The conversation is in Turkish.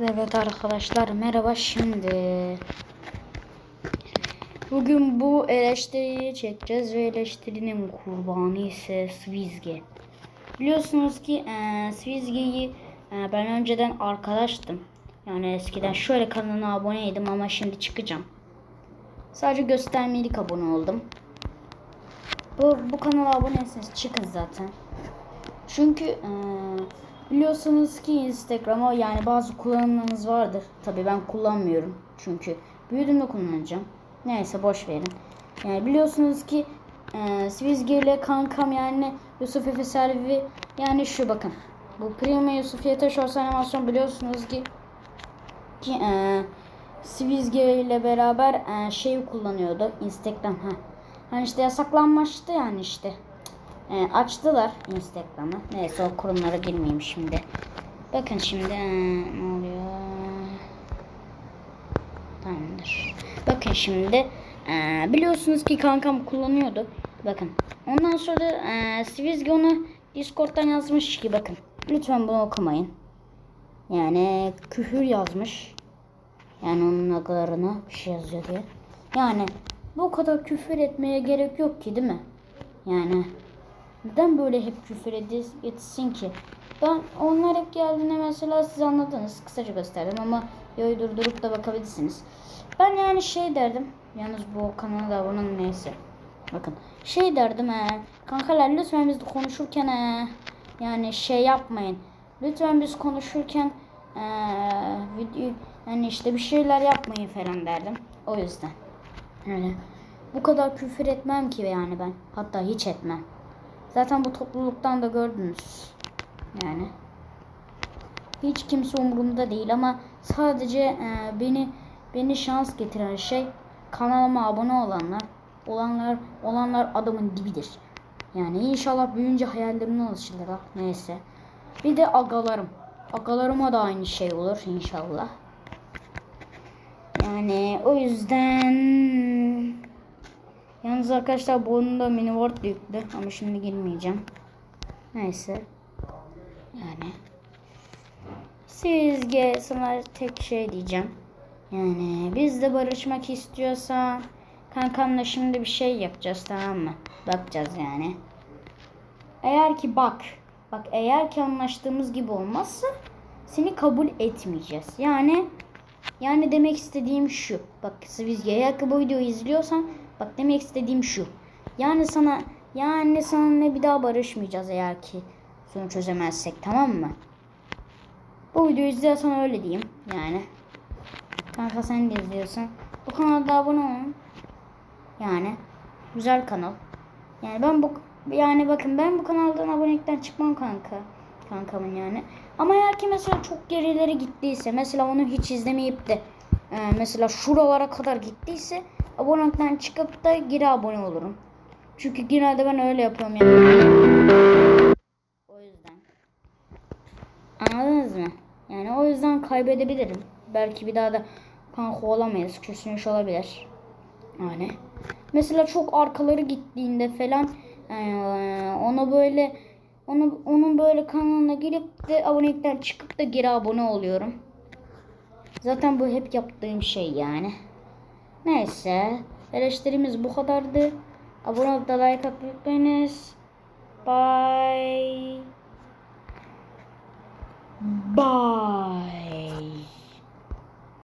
Evet arkadaşlar merhaba şimdi. Bugün bu eleştiriyi çekeceğiz ve eleştirinin kurbanı ise Swizge. Biliyorsunuz ki e, Swizge'yi e, ben önceden arkadaştım. Yani eskiden şöyle kanalına aboneydim ama şimdi çıkacağım. Sadece göstermelik abone oldum. Bu, bu kanala aboneyseniz çıkın zaten. Çünkü e, biliyorsunuz ki Instagram'a yani bazı kullanımlarınız vardır. Tabi ben kullanmıyorum. Çünkü büyüdüğümde kullanacağım. Neyse boş verin. Yani biliyorsunuz ki e, Swizge ile kankam yani Yusuf Efe Selvi yani şu bakın. Bu Prima Yusuf Yeteş olsa animasyon biliyorsunuz ki ki e, Swizge ile beraber e, şey kullanıyordu Instagram ha. Hani işte yasaklanmıştı yani işte. E, açtılar Instagram'ı. Neyse o kurumlara girmeyeyim şimdi. Bakın şimdi e, ne oluyor? Tamamdır. Bakın şimdi e, biliyorsunuz ki kankam kullanıyordu. Bakın. Ondan sonra e, Swizge onu Discord'dan yazmış ki bakın. Lütfen bunu okumayın. Yani küfür yazmış. Yani onun nagalarına bir şey yazıyor diye. Yani bu kadar küfür etmeye gerek yok ki değil mi? Yani neden böyle hep küfür etsin ki? Ben onlar hep geldiğinde mesela siz anladınız. Kısaca gösterdim ama videoyu durdurup da bakabilirsiniz. Ben yani şey derdim. Yalnız bu kanala da abone neyse. Bakın şey derdim he. Kankalar lütfen biz konuşurken he. Yani şey yapmayın. Lütfen biz konuşurken eee video yani işte bir şeyler yapmayın falan derdim. O yüzden. Öyle. Bu kadar küfür etmem ki yani ben. Hatta hiç etmem. Zaten bu topluluktan da gördünüz. Yani. Hiç kimse umurumda değil ama sadece e, beni beni şans getiren şey kanalıma abone olanlar, olanlar olanlar adamın dibidir. Yani inşallah büyüyünce hayallerine ulaşırlar. ha. Neyse. Bir de agalarım. Agalarıma da aynı şey olur inşallah. Yani o yüzden Yalnız arkadaşlar bu oyunda mini word yüklü ama şimdi girmeyeceğim. Neyse. Yani. Sizge sana tek şey diyeceğim. Yani biz de barışmak istiyorsan kankamla şimdi bir şey yapacağız tamam mı? Bakacağız yani. Eğer ki bak. Bak eğer ki anlaştığımız gibi olmazsa seni kabul etmeyeceğiz. Yani yani demek istediğim şu. Bak Svizge eğer ki bu videoyu izliyorsan bak demek istediğim şu. Yani sana yani seninle bir daha barışmayacağız eğer ki sorun çözemezsek tamam mı? Bu videoyu izliyorsan öyle diyeyim yani. Kanka sen de izliyorsan bu kanalda abone olun. Yani güzel kanal. Yani ben bu yani bakın ben bu kanaldan abonelikten çıkmam kanka. Kankamın yani. Ama eğer ki mesela çok gerilere gittiyse mesela onu hiç izlemeyip de e, mesela şuralara kadar gittiyse abonelikten çıkıp da geri abone olurum. Çünkü genelde ben öyle yapıyorum yani. O yüzden. Anladınız mı? Yani o yüzden kaybedebilirim. Belki bir daha da kanka olamayız. Küsmüş olabilir. Yani. Mesela çok arkaları gittiğinde falan eee, ona böyle onu, onun böyle kanalına girip de abonelikten çıkıp da geri abone oluyorum. Zaten bu hep yaptığım şey yani. Neyse. Eleştirimiz bu kadardı. Abone olup da like atmayı unutmayınız. Bye.